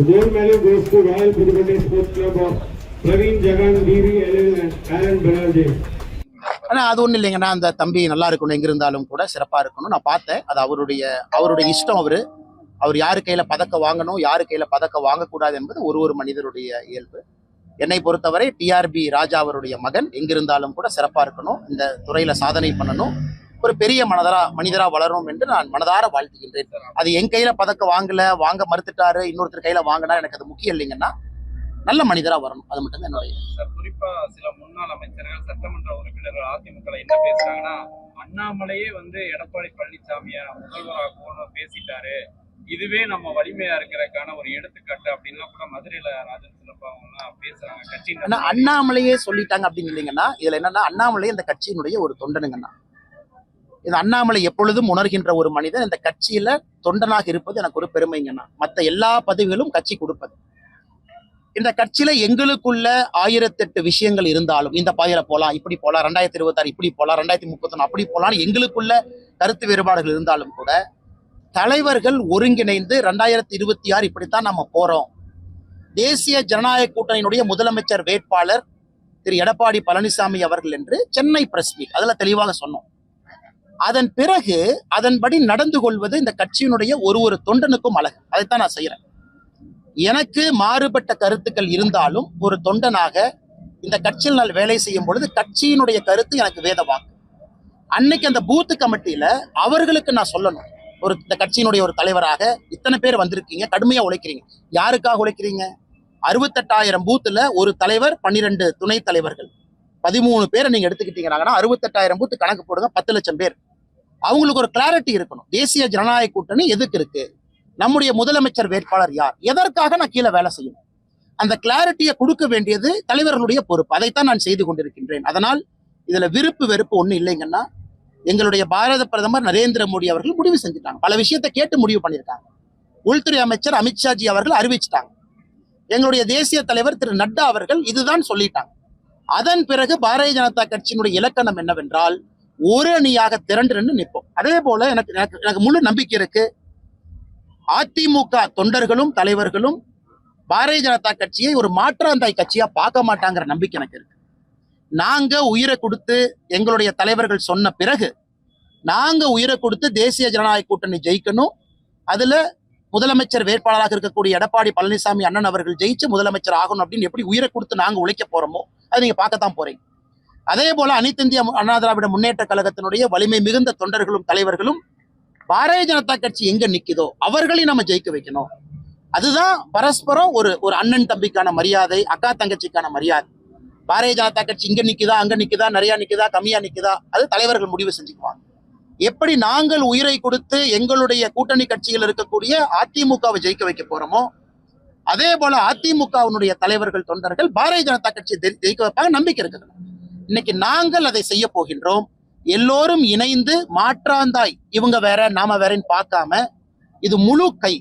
The gold medal goes to Royal Puducherry Sports Club of Praveen Jagan, DV, Ellen and Aaron Benalje. ஆனா அது ஒண்ணும் இல்லைங்கன்னா அந்த தம்பி நல்லா இருக்கணும். எங்கிருந்தாலும் கூட சிறப்பா இருக்கணும். நான் பார்த்தேன். அது அவருடைய அவருடைய இஷ்டம் அவரு. அவர் யாரு கையில பதக்கம் வாங்கணும் யாரு கையில பதக்கம் வாங்கக்கூடாது என்பது ஒரு ஒரு மனிதருடைய இயல்பு. என்னை பொறுத்தவரை டிஆர்பி ராஜா அவருடைய மகன். எங்கிருந்தாலும் கூட சிறப்பா இருக்கணும். இந்த துறையில சாதனை பண்ணணும். ஒரு பெரிய மனதரா மனிதரா வளரணும் என்று நான் மனதார வாழ்த்துகின்றேன். அது என் கையில பதக்கம் வாங்கல வாங்க மறுத்துட்டாரு இன்னொருத்தர் கையில வாங்கினா எனக்கு அது முக்கியம் இல்லைங்கன்னா நல்ல மனிதரா வரணும். அது மட்டும் தான் என்னுடைய சார் குறிப்பா சில முன்னாள் அமைச்சர்கள் சட்டமன்ற உறுப்பினர்கள் அதிமுக என்ன பேசுறாங்கன்னா அண்ணாமலையே வந்து எடப்பாடி பழனிசாமிய முதல்வராகணும்னு பேசிட்டாரு. இதுவே நம்ம வலிமையா இருக்கிறதுக்கான ஒரு எடுத்துக்காட்டு அப்படின்லாம் கூட மதுரையில ராஜன் அவங்கலாம் பேசுறாங்க. கட்சியின் அண்ணாமலையே சொல்லிட்டாங்க அப்படின்னு இல்லைங்கன்னா இதுல என்னன்னா அண்ணாமலை இந்த கட்சியினுடைய ஒரு தொண்டனுங்கண்ணா. இந்த அண்ணாமலை எப்பொழுதும் உணர்கின்ற ஒரு மனிதன். இந்த கட்சியில தொண்டனாக இருப்பது எனக்கு ஒரு பெருமைங்கண்ணா. மத்த எல்லா பதவிகளும் கட்சி கொடுப்பது. இந்த கட்சியில எங்களுக்குள்ள ஆயிரத்தெட்டு விஷயங்கள் இருந்தாலும் இந்த பாதையில போலாம் இப்படி போலாம் ரெண்டாயிரத்தி இருபத்தாறு இப்படி போலாம் ரெண்டாயிரத்தி முப்பத்தொன்னு அப்படி போலாம் எங்களுக்குள்ள கருத்து வேறுபாடுகள் இருந்தாலும் கூட தலைவர்கள் ஒருங்கிணைந்து ரெண்டாயிரத்தி இருபத்தி ஆறு இப்படித்தான் நம்ம போறோம். தேசிய ஜனநாயக கூட்டணியினுடைய முதலமைச்சர் வேட்பாளர் திரு எடப்பாடி பழனிசாமி அவர்கள் என்று சென்னை பிரஸ் மீட் அதுல தெளிவாக சொன்னோம். அதன் பிறகு அதன்படி நடந்து கொள்வது இந்த கட்சியினுடைய ஒரு ஒரு தொண்டனுக்கும் அழகு. அதைத்தான் நான் செய்கிறேன் எனக்கு மாறுபட்ட கருத்துக்கள் இருந்தாலும் ஒரு தொண்டனாக இந்த கட்சியில் நான் வேலை செய்யும் பொழுது கட்சியினுடைய கருத்து எனக்கு வேதவாக்கு அன்னைக்கு அந்த பூத்து கமிட்டியில அவர்களுக்கு நான் சொல்லணும். ஒரு இந்த கட்சியினுடைய ஒரு தலைவராக இத்தனை பேர் வந்திருக்கீங்க கடுமையா உழைக்கிறீங்க. யாருக்காக உழைக்கிறீங்க? அறுபத்தெட்டாயிரம் பூத்துல ஒரு தலைவர் பன்னிரெண்டு துணைத் தலைவர்கள். பதிமூணு பேரை நீங்க எடுத்துக்கிட்டீங்கன்னா அறுபத்தெட்டாயிரம் பூத்து கணக்கு போடுங்க பத்து லட்சம் பேர். அவங்களுக்கு ஒரு கிளாரிட்டி இருக்கணும். தேசிய ஜனநாயக கூட்டணி எதுக்கு இருக்கு? நம்முடைய முதலமைச்சர் வேட்பாளர் யார்? எதற்காக நான் கீழே வேலை செய்யணும்? அந்த கிளாரிட்டியை கொடுக்க வேண்டியது தலைவர்களுடைய பொறுப்பு. அதைத்தான் நான் செய்து கொண்டிருக்கின்றேன். அதனால் இதுல விருப்பு வெறுப்பு ஒன்றும் இல்லைங்கன்னா எங்களுடைய பாரத பிரதமர் நரேந்திர மோடி அவர்கள் முடிவு செஞ்சுட்டாங்க. பல விஷயத்தை கேட்டு முடிவு பண்ணியிருக்காங்க. உள்துறை அமைச்சர் அமித்ஷாஜி அவர்கள் அறிவிச்சிட்டாங்க. எங்களுடைய தேசிய தலைவர் திரு நட்டா அவர்கள் இதுதான் சொல்லிட்டாங்க. அதன் பிறகு பாரதிய ஜனதா கட்சியினுடைய இலக்கணம் என்னவென்றால் ஒரு அணியாக திரண்டு நின்று நிற்போம். அதே போல எனக்கு எனக்கு எனக்கு முழு நம்பிக்கை இருக்கு. அதிமுக தொண்டர்களும் தலைவர்களும் பாரதிய ஜனதா கட்சியை ஒரு மாற்றாந்தாய் கட்சியா பார்க்க மாட்டாங்கிற நம்பிக்கை எனக்கு இருக்கு. நாங்க உயிரை கொடுத்து எங்களுடைய தலைவர்கள் சொன்ன பிறகு நாங்க உயிரை கொடுத்து தேசிய ஜனநாயக கூட்டணி ஜெயிக்கணும். அதுல முதலமைச்சர் வேட்பாளராக இருக்கக்கூடிய எடப்பாடி பழனிசாமி அண்ணன் அவர்கள் ஜெயிச்சு முதலமைச்சர் ஆகணும் அப்படின்னு எப்படி உயிரை கொடுத்து நாங்க உழைக்க போறோமோ அதை நீங்க பார்க்கத்தான் போறீங்க. அதே போல அனைத்து இந்திய அண்ணா திராவிட முன்னேற்ற கழகத்தினுடைய வலிமை மிகுந்த தொண்டர்களும் தலைவர்களும் பாரதிய ஜனதா கட்சி எங்க நிக்குதோ அவர்களையும் நம்ம ஜெயிக்க வைக்கணும். அதுதான் பரஸ்பரம் ஒரு ஒரு அண்ணன் தம்பிக்கான மரியாதை அக்கா தங்கச்சிக்கான மரியாதை. பாரதிய ஜனதா கட்சி இங்க நிக்குதா அங்க நிக்குதா நிறைய நிக்குதா கம்மியா நிக்குதா அது தலைவர்கள் முடிவு செஞ்சுக்குவாங்க. எப்படி நாங்கள் உயிரை கொடுத்து எங்களுடைய கூட்டணி கட்சியில் இருக்கக்கூடிய அதிமுகவை ஜெயிக்க வைக்க போறோமோ அதே போல அதிமுகவினுடைய தலைவர்கள் தொண்டர்கள் பாரதிய ஜனதா கட்சியை ஜெயிக்க வைப்பாங்க நம்பிக்கை இருக்குது இன்னைக்கு நாங்கள் அதை செய்ய போகின்றோம். எல்லோரும் இணைந்து மாற்றாந்தாய். இவங்க வேற நாம வேறன்னு பார்க்காம இது முழு கை.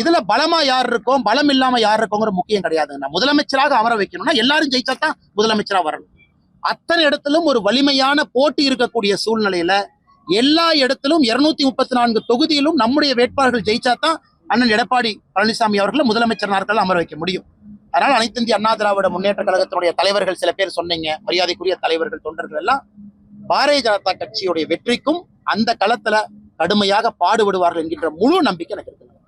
இதுல பலமா யார் இருக்கோம்? பலம் இல்லாம யார் இருக்கோங்கிற முக்கியம் கிடையாது. முதலமைச்சராக அமர வைக்கணும்னா எல்லாரும் ஜெயிச்சா தான் முதலமைச்சரா வரணும். அத்தனை இடத்திலும் ஒரு வலிமையான போட்டி இருக்கக்கூடிய சூழ்நிலையில எல்லா இடத்திலும் இருநூத்தி முப்பத்தி நான்கு தொகுதியிலும் நம்முடைய வேட்பாளர்கள் ஜெயிச்சா தான் அண்ணன் எடப்பாடி பழனிசாமி அவர்களை முதலமைச்சர் நாட்கள் அமர வைக்க முடியும். அதனால அனைத்து இந்திய அண்ணா திராவிட முன்னேற்ற கழகத்தினுடைய தலைவர்கள் சில பேர் சொன்னீங்க மரியாதைக்குரிய தலைவர்கள் தொண்டர்கள் எல்லாம் பாரதிய ஜனதா கட்சியுடைய வெற்றிக்கும் அந்த களத்துல கடுமையாக பாடுபடுவார்கள் என்கின்ற முழு நம்பிக்கை எனக்கு இருக்கு